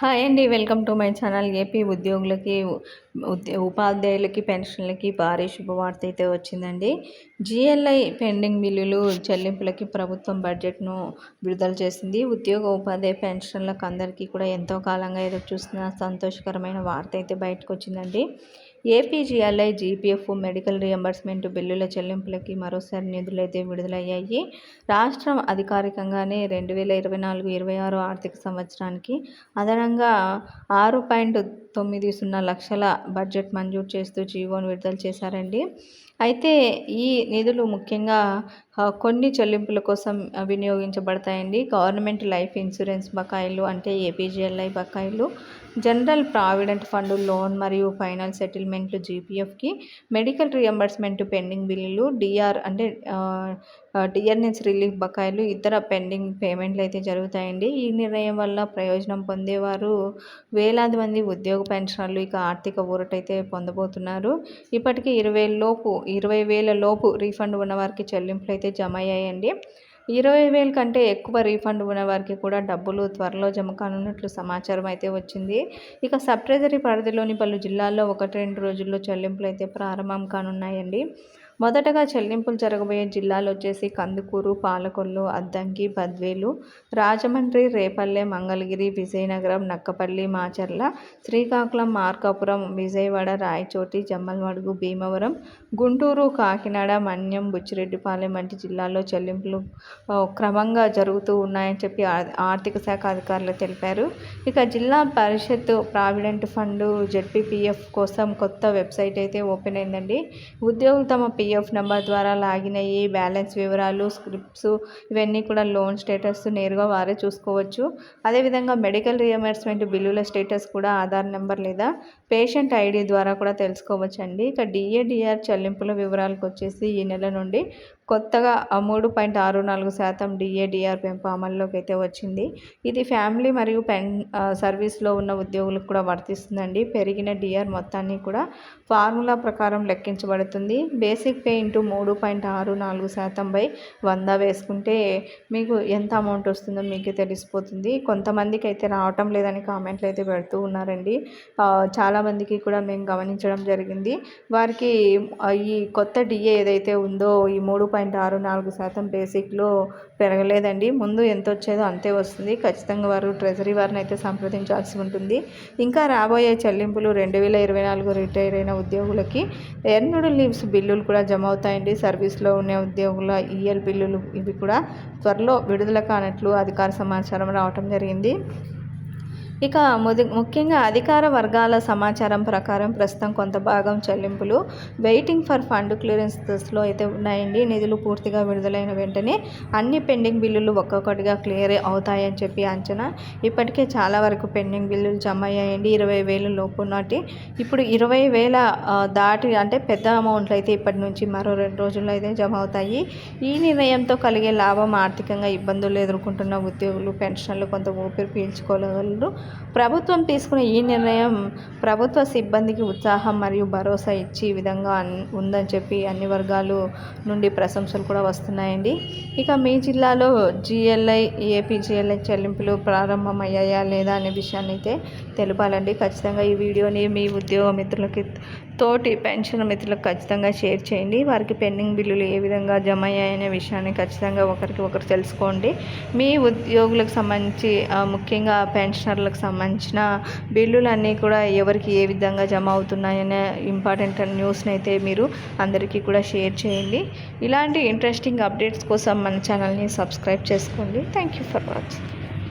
Hi అండి welcome to my channel AP ఉద్యోగులకి ఉపాధ్యాయులకి పెన్షన్లకి భారీ శుభవార్త అయితే వచ్చిందండి. జిఎల్ఐ పెండింగ్ బిల్లులు చెల్లింపులకి ప్రభుత్వం బడ్జెట్ను విడుదల చేసింది. ఉద్యోగ ఉపాధ్యాయ పెన్షన్లకు అందరికీ కూడా ఎంతో కాలంగా ఎదురు చూస్తున్న సంతోషకరమైన వార్త అయితే బయటకు వచ్చిందండి. ఏపీజీఎల్ఐ జీపీఎఫ్ మెడికల్ రియంబర్స్మెంట్ బిల్లుల చెల్లింపులకి మరోసారి నిధులైతే విడుదలయ్యాయి. రాష్ట్రం అధికారికంగానే రెండు వేల ఇరవై నాలుగు ఇరవై ఆరు ఆర్థిక సంవత్సరానికి అదనంగా ఆరు పాయింట్ తొమ్మిది సున్నా లక్షల బడ్జెట్ మంజూరు చేస్తూ జీవోను విడుదల చేశారండి. అయితే ఈ నిధులు ముఖ్యంగా కొన్ని చెల్లింపుల కోసం వినియోగించబడతాయండి. గవర్నమెంట్ లైఫ్ ఇన్సూరెన్స్ బకాయిలు అంటే ఏపీజీఎల్ఐ బకాయిలు జనరల్ ప్రావిడెంట్ ఫండ్ లోన్ మరియు ఫైనల్ సెటిల్మెంట్లు జీపీఎఫ్కి మెడికల్ రియంబర్స్మెంట్ పెండింగ్ బిల్లులు డిఆర్ అంటే డిఆర్ఎన్స్ రిలీఫ్ బకాయిలు ఇతర పెండింగ్ పేమెంట్లు అయితే జరుగుతాయండి. ఈ నిర్ణయం వల్ల ప్రయోజనం పొందేవారు వేలాది మంది ఉద్యోగ పెన్షనర్లు ఇక ఆర్థిక ఊరటైతే పొందబోతున్నారు. ఇప్పటికీ ఇరవై లోపు ఇరవై వేల లోపు రీఫండ్ ఉన్నవారికి చెల్లింపులు అయితే జమ అయ్యాయండి. ఇరవై వేల కంటే ఎక్కువ రీఫండ్ ఉన్న వారికి కూడా డబ్బులు త్వరలో జమ కానున్నట్లు సమాచారం అయితే వచ్చింది. ఇక సబ్ ట్రెజరీ పరిధిలోని పలు జిల్లాల్లో ఒకటి రెండు రోజుల్లో చెల్లింపులు అయితే ప్రారంభం కానున్నాయండి. మొదటగా చెల్లింపులు జరగబోయే జిల్లాలు వచ్చేసి కందుకూరు పాలకొల్లు అద్దంకి బద్వేలు రాజమండ్రి రేపల్లె మంగళగిరి విజయనగరం నక్కపల్లి మాచర్ల శ్రీకాకుళం మార్కాపురం విజయవాడ రాయచోటి జమ్మలమడుగు భీమవరం గుంటూరు కాకినాడ మన్యం బుచ్చిరెడ్డిపాలెం వంటి జిల్లాల్లో చెల్లింపులు క్రమంగా జరుగుతూ ఉన్నాయని చెప్పి ఆర్థిక శాఖ అధికారులు తెలిపారు. ఇక జిల్లా పరిషత్ ప్రావిడెంట్ ఫండ్ జెడ్పీపీఎఫ్ కోసం కొత్త వెబ్సైట్ అయితే ఓపెన్ అయిందండి. ఉద్యోగులు తమ పి పిఎఫ్ నెంబర్ ద్వారా లాగిన్ అయ్యి బ్యాలెన్స్ వివరాలు స్క్రిప్ట్స్ ఇవన్నీ కూడా లోన్ స్టేటస్ నేరుగా వారే చూసుకోవచ్చు. అదేవిధంగా మెడికల్ రియంబర్స్మెంట్ బిల్లుల స్టేటస్ కూడా ఆధార్ నెంబర్ లేదా పేషెంట్ ఐడి ద్వారా కూడా తెలుసుకోవచ్చండి. ఇక డిఏడిఆర్ చెల్లింపుల వివరాలకు వచ్చేసి ఈ నెల నుండి కొత్తగా మూడు పాయింట్ ఆరు నాలుగు శాతం డిఏడిఆర్ పెంపు అమల్లోకి అయితే వచ్చింది. ఇది ఫ్యామిలీ మరియు పెన్ సర్వీస్లో ఉన్న ఉద్యోగులకు కూడా వర్తిస్తుందండి. పెరిగిన డిఆర్ మొత్తాన్ని కూడా ఫార్ములా ప్రకారం లెక్కించబడుతుంది. బేసిక్ పే ఇంటూ మూడు పాయింట్ ఆరు నాలుగు శాతం బై వంద వేసుకుంటే మీకు ఎంత అమౌంట్ వస్తుందో మీకే తెలిసిపోతుంది. కొంతమందికి అయితే రావటం లేదని కామెంట్లు అయితే పెడుతూ ఉన్నారండి. చాలామందికి కూడా మేము గమనించడం జరిగింది. వారికి ఈ కొత్త డిఏ ఏదైతే ఉందో ఈ మూడు పాయింట్ ఆరు నాలుగు శాతం బేసిక్లో పెరగలేదండి. ముందు ఎంత వచ్చేదో అంతే వస్తుంది. ఖచ్చితంగా వారు ట్రెజరీ వారిని అయితే సంప్రదించాల్సి ఉంటుంది. ఇంకా రాబోయే చెల్లింపులు రెండు వేల ఇరవై నాలుగు రిటైర్ అయిన ఉద్యోగులకి ఎర్నడు లీవ్స్ బిల్లులు కూడా జమ అవుతాయండి సర్వీస్లో ఉన్న ఉద్యోగుల ఈఎల్ బిల్లులు ఇవి కూడా త్వరలో విడుదల కానట్లు అధికార సమాచారం రావటం జరిగింది. ఇక ముది ముఖ్యంగా అధికార వర్గాల సమాచారం ప్రకారం ప్రస్తుతం కొంత భాగం చెల్లింపులు వెయిటింగ్ ఫర్ ఫండ్ క్లియరెన్స్ దశలో అయితే ఉన్నాయండి. నిధులు పూర్తిగా విడుదలైన వెంటనే అన్ని పెండింగ్ బిల్లులు ఒక్కొక్కటిగా క్లియర్ అవుతాయని చెప్పి అంచనా. ఇప్పటికే చాలా వరకు పెండింగ్ బిల్లులు జమ అయ్యాయండి ఇరవై వేలు లోపు నాటి ఇప్పుడు ఇరవై వేల దాటి అంటే పెద్ద అమౌంట్లు అయితే ఇప్పటి నుంచి మరో రెండు రోజుల్లో అయితే జమ అవుతాయి. ఈ నిర్ణయంతో కలిగే లాభం ఆర్థికంగా ఇబ్బందులు ఎదుర్కొంటున్న ఉద్యోగులు పెన్షన్లు కొంత ఊపిరి పీల్చుకోగలరు. ప్రభుత్వం తీసుకున్న ఈ నిర్ణయం ప్రభుత్వ సిబ్బందికి ఉత్సాహం మరియు భరోసా ఇచ్చి విధంగా ఉందని చెప్పి అన్ని వర్గాలు నుండి ప్రశంసలు కూడా వస్తున్నాయండి. ఇక మీ జిల్లాలో జిఎల్ఐ ఏపీ జిఎల్ఐ చెల్లింపులు ప్రారంభమయ్యాయా లేదా అనే విషయాన్ని అయితే తెలపాలండి. ఖచ్చితంగా ఈ వీడియోని మీ ఉద్యోగ మిత్రులకి తోటి పెన్షన్ మిత్రులకు ఖచ్చితంగా షేర్ చేయండి. వారికి పెండింగ్ బిల్లులు ఏ విధంగా జమ అయ్యాయనే విషయాన్ని ఖచ్చితంగా ఒకరికి ఒకరు తెలుసుకోండి. మీ ఉద్యోగులకు సంబంధించి ముఖ్యంగా పెన్షనర్లకు సంబంధించిన బిల్లులన్నీ కూడా ఎవరికి ఏ విధంగా జమ అవుతున్నాయనే ఇంపార్టెంట్ న్యూస్ని అయితే మీరు అందరికీ కూడా షేర్ చేయండి. ఇలాంటి ఇంట్రెస్టింగ్ అప్డేట్స్ కోసం మన ఛానల్ని సబ్స్క్రైబ్ చేసుకోండి. Thank you for watching.